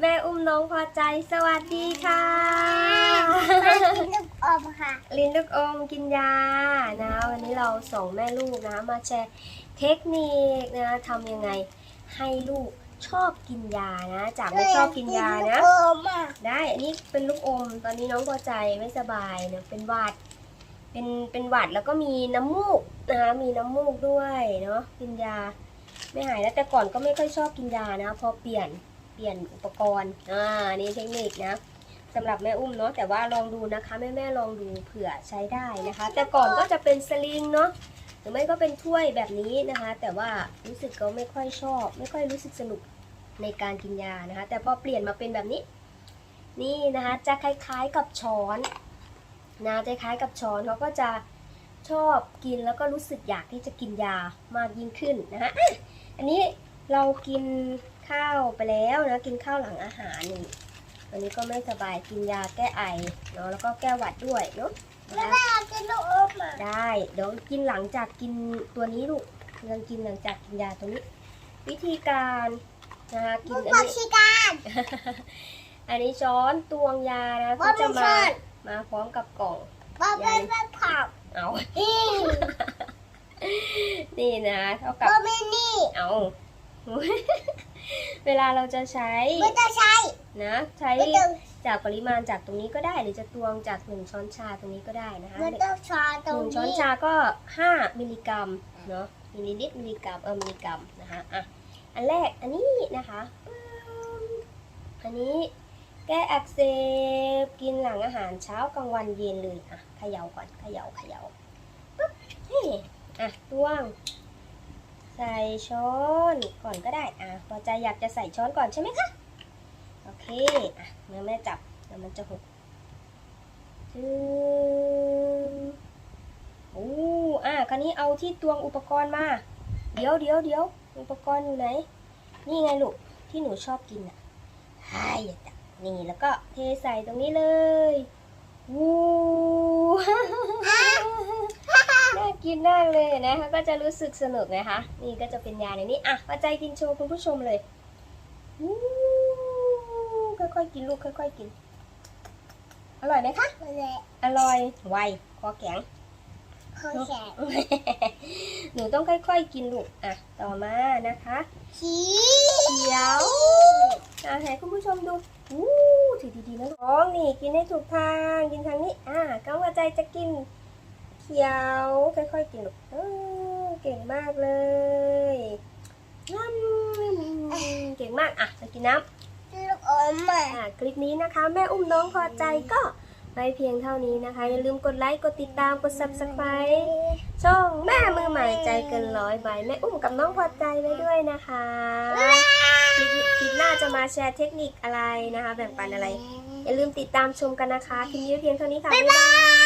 แม่อุ้มน้องพอใจสวัสดีค่ะมากินลูกอมค่ะ ลินลูกอมกินยานะ วันนี้เราสองแม่ลูกนะ มาแชร์เทคนิคนะทำยังไงให้ลูกชอบกินยานะจากไม่ชอบกินยานะลูกอมอะได้อันนี้เป็นลูกอม ตอนนี้น้องพอใจไม่สบายเนะเป็นหวัด เป็นเป็นหวัดแล้วก็มีน้ำมูกนะคะมีน้ำมูกด้วยเนาะกินยาไม่หายแล้วแต่ก่อนก็ไม่ค่อยชอบกินยานะ พอเปลี่ยนเปลี่ยนอุปกรณ์อ่านี่เทคนิคนะสำหรับแม่อุ้มเนาะแต่ว่าลองดูนะคะแม่แม่ๆลองดูเผื่อใช้ได้นะคะ แต่ก่อนก็จะเป็นสลิงเนาะหรือไม่ก็เป็นถ้วยแบบนี้นะคะ แต่ว่ารู้สึกก็ไม่ค่อยชอบ ไม่ค่อยรู้สึกสนุกในการกินยานะคะ แต่พอเปลี่ยนมาเป็นแบบนี้ นี่นะคะจะคล้ายๆกับช้อนนะจะคล้ายกับช้อนเขาก็จะชอบกินแล้วก็รู้สึกอยากที่จะกินยามากยิ่งขึ้นนะคะอันนี้เรากิน ข้าวไปแล้วนะกินข้าวหลังอาหารนี่วันนี้ก็ไม่สบายกินยาแก้ไอเนาะแล้วก็แก้หวัดด้วยเนาะแม่นะคะแม่กินลูกอมอะได้เดี๋ยวกินหลังจากกินตัวนี้ลูกยังกินหลังจากกินยาตัวนี้ วิธีการนะคะกินลูกอันบอนี้ชิการ อันนี้ช้อนตวงยานะบอก็ไม่จะชมาอนมาพร้อมกับกล่องบอไม่เป็นผักเอานี่นี่นะเท่าบกับอไม่นี่เอา เวลาเราจะใช้ไม่ต้องใช้นะใช้ไม่ต้องจากปริมาณจากตรงนี้ก็ได้ หรือจะตวงจากหนึ่งช้อนชาตรงนี้ก็ได้นะคะไม่ต้องช้อนตหรงนึ่งช้อนนี้ชาก็ 5 มิลลิกรัมเนาะมิลลิลิตรมิลลิกรัมเออมิลลิกรัมนะคะอะอันแรกอันนี้นะคะปึ้มอันนี้แก้อักเสบกินหลังอาหารเช้ากลางวันเย็นเลยอะเขย่าก่อนเขย่าเขย่าปึ๊บนี่อะตวง ใส่ช้อนก่อนก็ได้ อะพอใจอยากจะใส่ช้อนก่อนใช่ไหมคะ โอเค อะเมื่อแม่จับเดี๋ยวมันจะหกจึ๊งโอ้อะคราวนี้เอาที่ตวงอุปกรณ์มา เดี๋ยวเดี๋ยวเดี๋ยวอุปกรณ์อยู่ไหน นี่ไงลูก ที่หนูชอบกินอะใช่จ้ะนี่แล้วก็เทใส่ตรงนี้เลยวู้ กินมากเลยนะคะก็จะรู้สึกสนุกนะคะ นี่ก็จะเป็นยาในนี้อะปัจจัยกินโชว์คุณผู้ชมเลยวู้ค่อยๆกินลูกค่อยๆกิน อร่อยไหมคะไม่เลยอร่อยไวคอแข็งข้าวแข็งหนูต้องค่อยๆกินลูกอะต่อมานะคะชีเขียวอะให้คุณผู้ชมดูวู้ถือดีๆนะท้องนี่กินให้ถูกทางกินทางนี้อะก้าวหัวใจจะกิน เขียวค่อยๆกินลูกเออเก่งมากเลยงั้นเก่งมากอะไปกินน้ำลูกอมอะอะคลิปนี้นะคะ แม่อุ้มน้องพอใจก็ไปเพียงเท่านี้นะคะ อย่าลืมกดไลค์กดติดตามกด subscribe ช่องแม่มือใหม่ใจเกินร้อยใบแม่อุ้มกับน้องพอใจไว้ด้วยนะคะคลิปคลิปหน้าจะมาแชร์เทคนิคอะไรนะคะ แบ่งปันอะไร อย่าลืมติดตามชมกันนะคะคลิปนี้เพียงเท่านี้ค่ะบ๊ายบาย